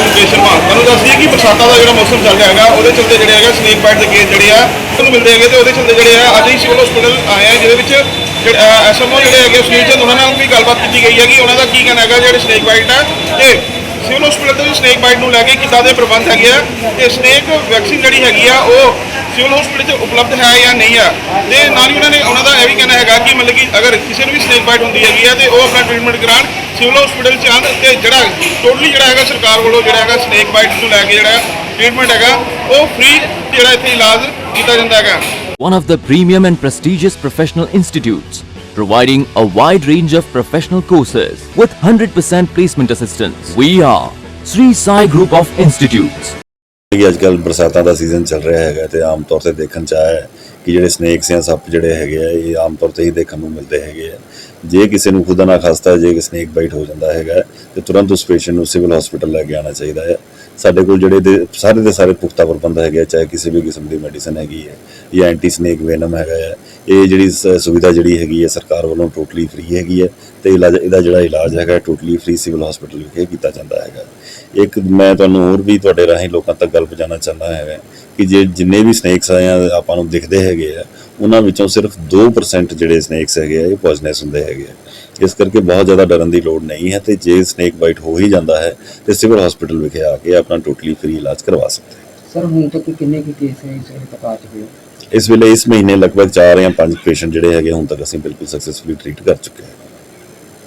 ਨਾਮ ਮੁਕੇਸ਼ ਤੁਹਾਨੂੰ ਦੱਸਦੀ ਕਿ ਬਰਸਾਤਾਂ ਦਾ ਜਿਹੜਾ ਮੌਸਮ ਚੱਲ ਰਿਹਾ ਹੈਗਾ, ਉਹਦੇ ਚਲਦੇ ਜਿਹੜੇ ਹੈਗਾ ਸਨੇਕ ਬਾਈਟ ਦੇ ਕੇਸ ਜਿਹੜੇ ਆ, ਤੁਹਾਨੂੰ ਮਿਲਦੇ ਹੈਗੇ ਤੇ ਉਹਦੇ ਚਲਦੇ ਜਿਹੜੇ ਆ, ਅੱਜ ਹੀ ਸਿਵਲ ਹਸਪੀਟਲ ਆਏ ਆ, ਜਿਹਦੇ ਵਿੱਚ ਐਸਐਮਓ ਜਿਹੜੇ ਹੈਗੇ ਸੁਨੀਲ ਚੰਦ, ਉਹਨਾਂ ਨਾਲ ਵੀ ਗੱਲਬਾਤ ਕੀਤੀ ਗਈ ਹੈ ਕਿ ਉਹਨਾਂ ਦਾ ਕੀ ਕਹਿਣਾ ਹੈਗਾ, ਜਿਹੜੇ ਸਨੇਕ ਬਾਈਟ ਆ, ਤੇ ਸਿਵਲ ਹਸਪੀਟਲ ਦੇ ਸਨੇਕ ਬਾਈਟ ਨੂੰ ਲੈ ਕੇ ਕਿੱਦਾਂ ਦੇ ਪ੍ਰਬੰਧ ਹੈਗੇ ਆ, ਤੇ ਸਨੇਕ ਵੈਕਸੀਨ ਜਿਹੜੀ ਹੈਗੀ ਆ, ਉਹ ਸਿਵਲ ਹਸਪੀਟਲ 'ਚ ਉਪਲਬਧ ਹੈ ਜਾਂ ਨਹੀਂ ਆ, ਤੇ ਨਾਲ ਹੀ ਕਹਿਣਾ ਹੈਗਾ ਕਿ ਮਤਲਬ ਕਿ ਅਗਰ ਕਿਸੇ ਨੂੰ ਵੀ ਸਨੇਕ ਬਾਈਟ ਹੁੰਦੀ ਹੈਗੀ ਆ ਤੇ ਉਹ ਆਪਣਾ ਟ੍ਰੀਟਮੈਂਟ ਕਰਾਉਣ ਸਿਵਲ ਹਸਪੀਟਲ 'ਚ ਆਉਣ ਤੇ ਜਿਹੜਾ ਟੋਟਲੀ ਜਿਹੜਾ ਹੈਗਾ ਸਰਕਾਰ ਵੱਲੋਂ ਜਿਹੜਾ ਹੈਗਾ ਸਨੇਕ ਬਾਈਟ ਨੂੰ ਲੈ ਕੇ ਜਿਹੜਾ ਟ੍ਰੀਟਮੈਂਟ ਹੈਗਾ ਉਹ ਫ੍ਰੀ ਜਿਹੜਾ ਇੱਥੇ ਇਲਾਜ ਕੀਤਾ ਜਾਂਦਾ ਹੈਗਾ one of the premium and prestigious professional institutes, providing a wide range of professional courses with 100% placement assistance. We are Sri Sai Group of Institutes. ਅੱਜ ਕੱਲ ਬਰਸਾਤਾਂ ਦਾ ਸੀਜ਼ਨ ਚੱਲ ਰਿਹਾ ਹੈਗਾ ਤੇ ਆਮ ਤੌਰ ਤੇ ਦੇਖਣ ਚ ਆਇਆ ਹੈ ਕਿ ਜਿਹੜੇ ਸਨੇਕਸ ਜਾਂ ਸੱਪ ਜਿਹੜੇ ਹੈਗੇ ਆ ਇਹ ਆਮ ਤੌਰ ਤੇ ਹੀ ਦੇਖਣ ਨੂੰ ਮਿਲਦੇ ਹੈਗੇ ਆ। ਜੇ ਕਿਸੇ ਨੂੰ ਖੁਦਾ ਨਾ ਖਾਸਤਾ ਜੇ ਕਿ ਸਨੇਕ ਬਾਈਟ ਹੋ ਜਾਂਦਾ ਹੈਗਾ ਹੈ, ਤੇ ਤੁਰੰਤ ਉਸ ਪੇਸ਼ੈਂਟ ਨੂੰ ਸਿਵਲ ਹਸਪੀਟਲ ਲੈ ਕੇ ਆਉਣਾ ਚਾਹੀਦਾ ਹੈ। ਸਾਡੇ ਕੋਲ ਜਿਹੜੇ ਦੇ ਸਾਰੇ ਦੇ ਸਾਰੇ ਪੁਖਤਾ ਪ੍ਰਬੰਧ ਹੈਗੇ ਆ, ਚਾਹੇ ਕਿਸੇ ਵੀ ਕਿਸਮ ਦੀ ਮੈਡੀਸਨ ਹੈਗੀ ਹੈ ਜਾਂ ਐਂਟੀ ਸਨੇਕ ਵੈਨਮ ਹੈਗਾ ਹੈ ਇਹ ਜਿਹੜੀ ਸ- ਸੁਵਿਧਾ ਜਿਹੜੀ ਹੈਗੀ ਹੈ ਸਰਕਾਰ ਵੱਲੋਂ ਟੋਟਲੀ ਫ੍ਰੀ ਹੈਗੀ ਹੈ ਤੇ ਇਲਾਜ ਇਹਦਾ ਜਿਹੜਾ ਇਲਾਜ ਹੈਗਾ ਟੋਟਲੀ ਫ੍ਰੀ ਸਿਵਲ ਹਸਪੀਟਲ ਵਿਖੇ ਕੀਤਾ ਜਾਂਦਾ ਹੈਗਾ। ਇੱਕ ਮੈਂ ਤੁਹਾਨੂੰ ਹੋਰ ਵੀ ਤੁਹਾਡੇ ਰਾਹੀਂ ਲੋਕਾਂ ਤੱਕ ਗੱਲ ਪਹੁੰਚਾਉਣਾ ਚਾਹੁੰਦਾ ਹੈਗਾ ਕਿ ਜੇ ਜਿੰਨੇ ਵੀ ਸਨੇਕਸ ਆ ਜਾਂ ਆਪਾਂ ਨੂੰ ਦਿਖਦੇ ਹੈਗੇ ਆ ਉਹਨਾਂ ਵਿੱਚੋਂ ਸਿਰਫ 2% ਜਿਹੜੇ ਸਨੇਕਸ ਹੈਗੇ ਆ ਇਹ ਪੋਇਜ਼ਨਸ ਹੁੰਦੇ ਹੈਗੇ ਆ। ਇਸ ਕਰਕੇ ਬਹੁਤ ਜ਼ਿਆਦਾ ਡਰਨ ਦੀ ਲੋੜ ਨਹੀਂ ਹੈ ਤੇ ਜੇ ਸਨੇਕ ਬਾਈਟ ਹੋ ਹੀ ਜਾਂਦਾ ਹੈ ਤੇ ਸਿਵਲ ਹਸਪੀਟਲ ਵਿਖੇ ਆ ਕੇ ਆਪਣਾ ਟੋਟਲੀ ਫ੍ਰੀ ਇਲਾਜ ਕਰਵਾ ਸਕਦੇ ਹੋ ਸਰ ਹੁਣ ਤੱਕ ਕਿੰਨੇ ਕੁ ਕੇਸ ਹੈ ਇਸ ਵੇਲੇ ਤੱਕ ਆ ਚੁੱਕੇ ਹੋ ਇਸ ਵੇਲੇ ਇਸ ਮਹੀਨੇ ਲਗਭਗ 4 ਜਾਂ 5 ਪੇਸ਼ੈਂਟ ਜਿਹੜੇ ਹੈਗੇ ਹੁਣ ਤੱਕ ਅਸੀਂ ਬਿਲਕੁਲ ਸਕਸੈਸਫੁਲੀ ਟ੍ਰੀਟ ਕਰ ਚੁੱਕੇ ਹਾਂ